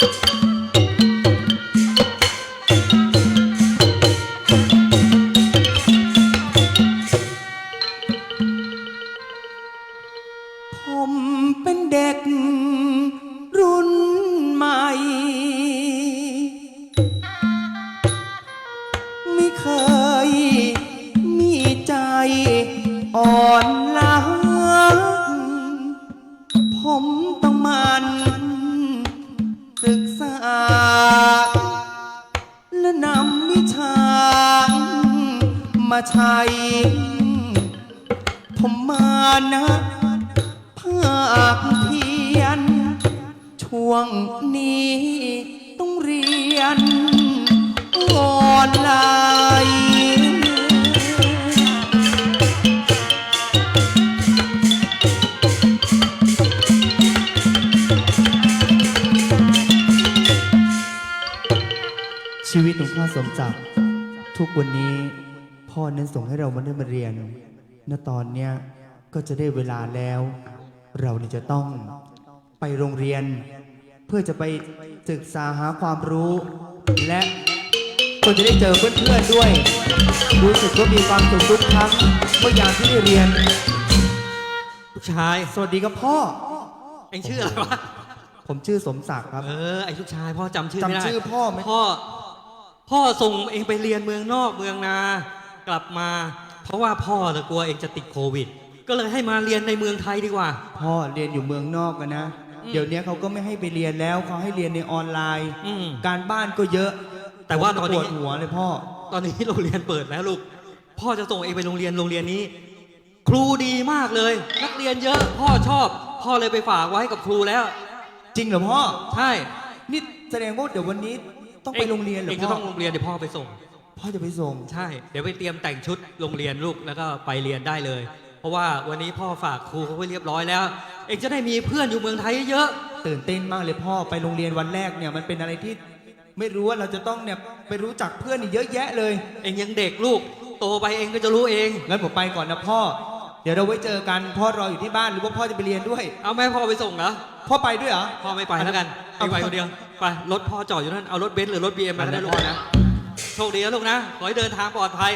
ผมเป็นเด็กรุ่นใหม่ ไม่เคยมีใจอ่อนล้าผมต มาใช้ผมมานะภาคเพียน ช่วงนี้ต้องเรียนออนไลน์ชีวิตของพ่อสมศักทุกวันนี้ พ่อนั้นส่งให้เรามาได้มาเรียน ณ ตอนเนี้ยก็จะได้เวลาแล้ว เราเนี่ยจะต้องไปโรงเรียน เพื่อจะไปศึกษาหาความรู้ และก็จะได้เจอเพื่อนๆด้วย รู้สึกว่ามีความสุขทุกครั้งเมื่อยามที่ได้เรียน ลูกชาย สวัสดีครับพ่อ เอ็งชื่ออะไรวะ ผมชื่อสมศักดิ์ครับ เออ ไอ้ลูกชายพ่อจำชื่อไม่ได้จำชื่อพ่อไหม พ่อ พ่อส่งเองไปเรียนเมืองนอกเมืองนา กลับมา เพราะว่าพ่อจะกลัวเองจะติดโควิด ก็เลยให้มาเรียนในเมืองไทยดีกว่า พ่อเรียนอยู่เมืองนอกกันนะอืมเดี๋ยวนี้เขาก็ไม่ให้ไปเรียนแล้วเขาให้เรียนในออนไลน์ อืม การบ้านก็เยอะแต่ว่าผมตอนนี้ปวดหัวเลยพ่อ ตอนนี้โรงเรียนเปิดแล้วลูก พ่อจะส่งเองไปโรงเรียนโรงเรียนนี้ ครูดีมากเลย นักเรียนเยอะพ่อชอบ พ่อเลยไปฝากไว้กับครูแล้ว จริงเหรอพ่อ ใช่นี่แสดงว่าเดี๋ยววันนี้ต้องไปโรงเรียนเหรอเองพ่จะอต้องโรงเรียนเดี๋ยวพ่อไปส่ง พ่อจะไปส่ง ใช่ เดี๋ยวไปเตรียมแต่งชุดโรงเรียนลูกแล้วก็ไปเรียนได้เลย เพราะว่าวันนี้พ่อฝากครูเขาไว้เรียบร้อยแล้ว เองจะได้มีเพื่อนอยู่เมืองไทยเยอะ ตื่นเต้นมากเลยพ่อไปโรงเรียนวันแรกเนี่ยมันเป็นอะไรที่ไม่รู้ว่าเราจะต้องเนี่ยไปรู้จักเพื่อนอีกเยอะแยะเลย เองยังเด็กลูก โตไปเองก็จะรู้เอง งั้นผมไปก่อนนะพ่อ เดี๋ยวเราไว้เจอกันพ่อรออยู่ที่บ้านหรือว่าพ่อจะไปเรียนด้วย เอาแม่พ่อไปส่งเหรอ พ่อไปด้วยเหรอ พ่อไม่ไปแล้วกันเองไปคนเดียว ไปรถพ่อจอดอยู่นั่น เอารถเบนซ์หรือรถบีเอ็มมาก็ได้ลูกไปนะพ่อนะ โชคดีนะลูกนะ ขอให้เดินทางปลอดภัย